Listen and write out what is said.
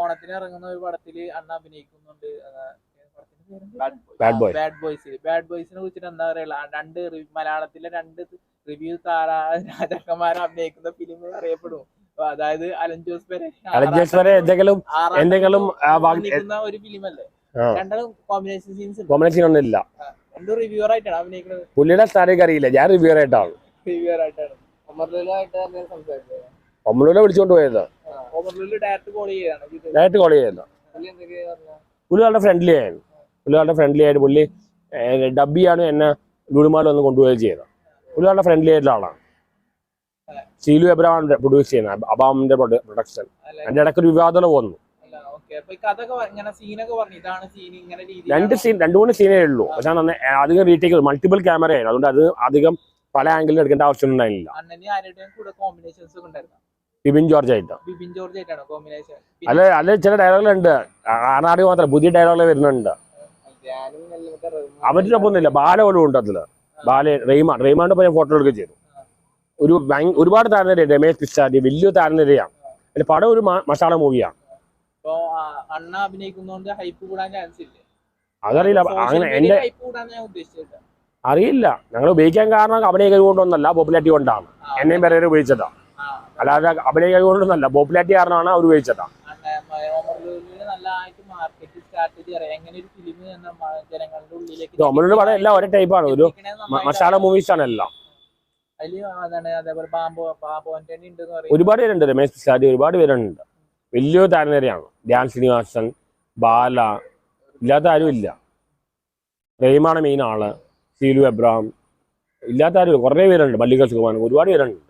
ഓണത്തിന് ഇറങ്ങുന്ന ഒരു പടത്തിൽ അണ്ണ അഭിനയിക്കുന്നുണ്ട്? Bad boy bad boys bad ബോയ്സിനെ കുറിച്ചിട്ട് എന്താ പറയാ രണ്ട് മലയാളത്തിലെ രണ്ട് റിവ്യൂ താര രാജാക്കന്മാരെ അഭിനയിക്കുന്ന ഫിലിം അറിയപ്പെടും. അതായത് അലൻ ജോസ് പെരെ ജോസ് വരെ എന്തെങ്കിലും എന്തെങ്കിലും ഒരു ഫിലിം അല്ലേ. രണ്ടും കോമ്പിനേഷൻ സീൻസ് കോമ്പിനേഷൻ ഒന്നും ഇല്ല രണ്ടും റിവ്യൂർ ആയിട്ടാണ് അഭിനയിക്കുന്നത്. പുള്ളിയുടെ അറിയില്ല ഞാൻ റിവ്യൂർ ആയിട്ടാണ് റിവ്യൂർ ആയിട്ടാണ് ഒമർലുലായിട്ട് സംസാരിച്ചത്. ഒമ്മളൂരെ വിളിച്ചുകൊണ്ട് പോയത്. ഡയറക്റ്റ് കോൾ ചെയ്യുന്നു. പുള്ളി വളരെ ഫ്രണ്ട്ലി ആയിരുന്നു. പുള്ളി വളരെ ഫ്രണ്ട്ലി ആയിട്ട് പുള്ളി ഡബിയാണ് എന്നെ ലുലുമാല ഒന്ന് കൊണ്ടുപോവുകയും ചെയ്തത് പുള്ളി വളരെ ഫ്രണ്ട്ലി ആയിട്ടുള്ള ആളാണ്. സീലു എബ്രഹാം പ്രൊഡ്യൂസ് ചെയ്യുന്നത് അബാമിന്റെ പ്രൊഡക്ഷൻ അതിന്റെ ഇടയ്ക്ക് ഒരു വിവാദം വന്നു. രണ്ട് സീൻ രണ്ടു മൂന്ന് സീനേ ഉള്ളൂ. പക്ഷെ അധികം റീടേക്ക് മൾട്ടിപ്പിൾ ക്യാമറ ആയിരുന്നു. അതുകൊണ്ട് അത് അധികം പല ആംഗിളിൽ എടുക്കേണ്ട ആവശ്യം ഉണ്ടായില്ല ബിബിൻ ജോർജ് ആയിട്ട്. ബിബിൻ ജോർജ് ആയിട്ടാണ് കോമ്പിനേഷൻ? അല്ല അല്ല ചില ഡയലോഗുകളുണ്ട് ആനാടി മാത്രം. പുതിയ ഡയലോഗുകൾ വരുന്നുണ്ട്. അവരുടെ ഒപ്പമൊന്നുമില്ല ബാല പോലും ഉണ്ട് അതിൽ. ബാല റെയ്മാൻ റെയ്മാന്റെ ഒപ്പം ഫോട്ടോ എടുക്കുകയും ചെയ്തു. ഒരു ഒരുപാട് താരനിര രമേശ് പിസ്റ്റാരി വലിയ താരനിരയാണ് അതിന്റെ പടം ഒരു മസാല മൂവിയാണ് അണ്ണ അഭിനയിക്കുന്നോണ്ട് ഹൈപ്പ് കൂടാൻ ചാൻസ് ഇല്ല? അതറിയില്ല. അങ്ങനെ എന്റെ അറിയില്ല. ഞങ്ങൾ ഉപയോഗിക്കാൻ കാരണം അഭിനയ കഴിവ് കൊണ്ടൊന്നല്ല പോപ്പുലാരിറ്റി കൊണ്ടാണ് എന്നെയും പേരെ ഉപയോഗിച്ചതാ. അല്ലാതെ അഭിനയ കൊണ്ടൊന്നല്ല പോപ്പുലാരിറ്റി കാരണമാണ് അവർ ഉപയോഗിച്ചതാ. നമ്മളൊരു പടം എല്ലാം ഒരേ ടൈപ്പാണ് ഒരു മസാല മൂവീസ് ആണ് എല്ലാം. ഒരുപാട് പേരുണ്ട് രമേശ് പിസ്റ്റാരി ഒരുപാട് പേരുണ്ട്. വലിയ താരനിരയാണ്. ധ്യാൻ ശ്രീനിവാസൻ ബാല ഇല്ലാത്ത ആരും ഇല്ല. റഹീമാണ് മെയിൻ ആൾ. സീലു എബ്രാം ഇല്ലാത്ത ആരും കുറേ പേരുണ്ട്. മല്ലിക സുകുമാരൻ ഒരുപാട് പേരുണ്ട്.